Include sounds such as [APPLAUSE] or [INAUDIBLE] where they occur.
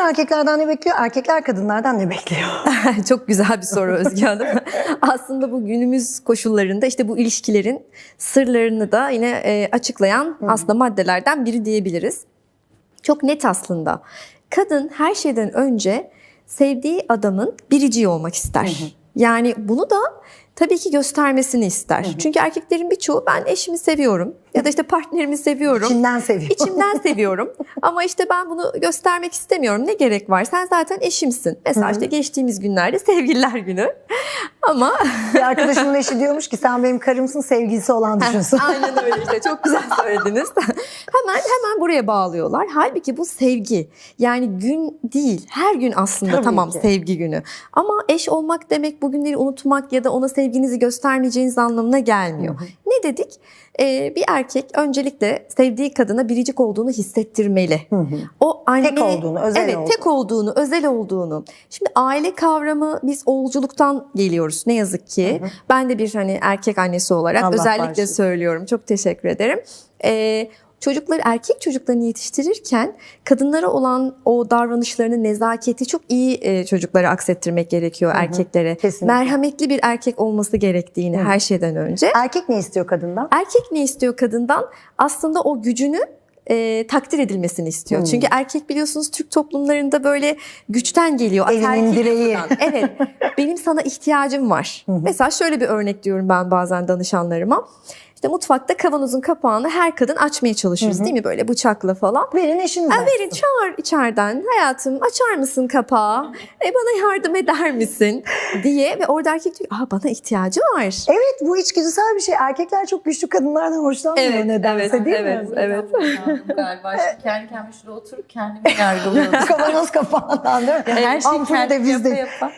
erkeklerden ne bekliyor? Erkekler kadınlardan ne bekliyor? [LAUGHS] Çok güzel bir soru Özge Hanım. [LAUGHS] aslında bu günümüz koşullarında işte bu ilişkilerin sırlarını da yine e, açıklayan aslında maddelerden biri diyebiliriz. Çok net aslında. Kadın her şeyden önce sevdiği adamın biriciği olmak ister. Yani bunu da tabii ki göstermesini ister. Çünkü erkeklerin birçoğu ben eşimi seviyorum ya da işte partnerimi seviyorum. İçinden seviyor. İçimden [LAUGHS] seviyorum ama işte ben bunu göstermek istemiyorum. Ne gerek var? Sen zaten eşimsin. Mesela işte geçtiğimiz günlerde sevgililer günü. Ama [LAUGHS] Bir arkadaşımın eşi diyormuş ki sen benim karımsın sevgilisi olan düşünsün. aynen öyle işte çok güzel [LAUGHS] söylediniz. hemen hemen buraya bağlıyorlar. Halbuki bu sevgi. Yani gün değil. Her gün aslında Tabii tamam ki. sevgi günü. Ama eş olmak demek bugünleri unutmak ya da ona sevginizi göstermeyeceğiniz anlamına gelmiyor. Ne dedik? Ee, bir erkek öncelikle sevdiği kadına biricik olduğunu hissettirmeli. O anne, Tek olduğunu, özel evet, olduğunu. tek olduğunu, özel olduğunu. Şimdi aile kavramı biz olculuktan geliyoruz ne yazık ki. Ben de bir hani erkek annesi olarak Allah özellikle bağışlasın. söylüyorum. Çok teşekkür ederim. Ee, çocukları erkek çocuklarını yetiştirirken kadınlara olan o davranışlarını nezaketi çok iyi e, çocuklara aksettirmek gerekiyor erkeklere. kesinlikle. Merhametli bir erkek olması gerektiğini her şeyden önce. Erkek ne istiyor kadından? Erkek ne istiyor kadından? Aslında o gücünü e, takdir edilmesini istiyor. Çünkü erkek biliyorsunuz Türk toplumlarında böyle güçten geliyor. Ataerkil direği. [LAUGHS] Evet. benim sana ihtiyacım var. Mesela şöyle bir örnek diyorum ben bazen danışanlarıma. İşte mutfakta kavanozun kapağını her kadın açmaya çalışırız değil mi? Böyle bıçakla falan. Verin eşinize. Ha, verin çağır içeriden. Hayatım açar mısın kapağı? E, bana yardım eder misin? diye ve orada erkek diyor Aa, bana ihtiyacı var. Evet bu içgüdüsel bir şey. Erkekler çok güçlü kadınlardan hoşlanmıyor nedense değil evet, mi? evet. galiba. Şimdi [LAUGHS] kendi kendime şurada oturup kendimi yargılıyorum. Kavanoz kapağından değil mi? Her şeyi Ampulü de bizde. yapa yapa.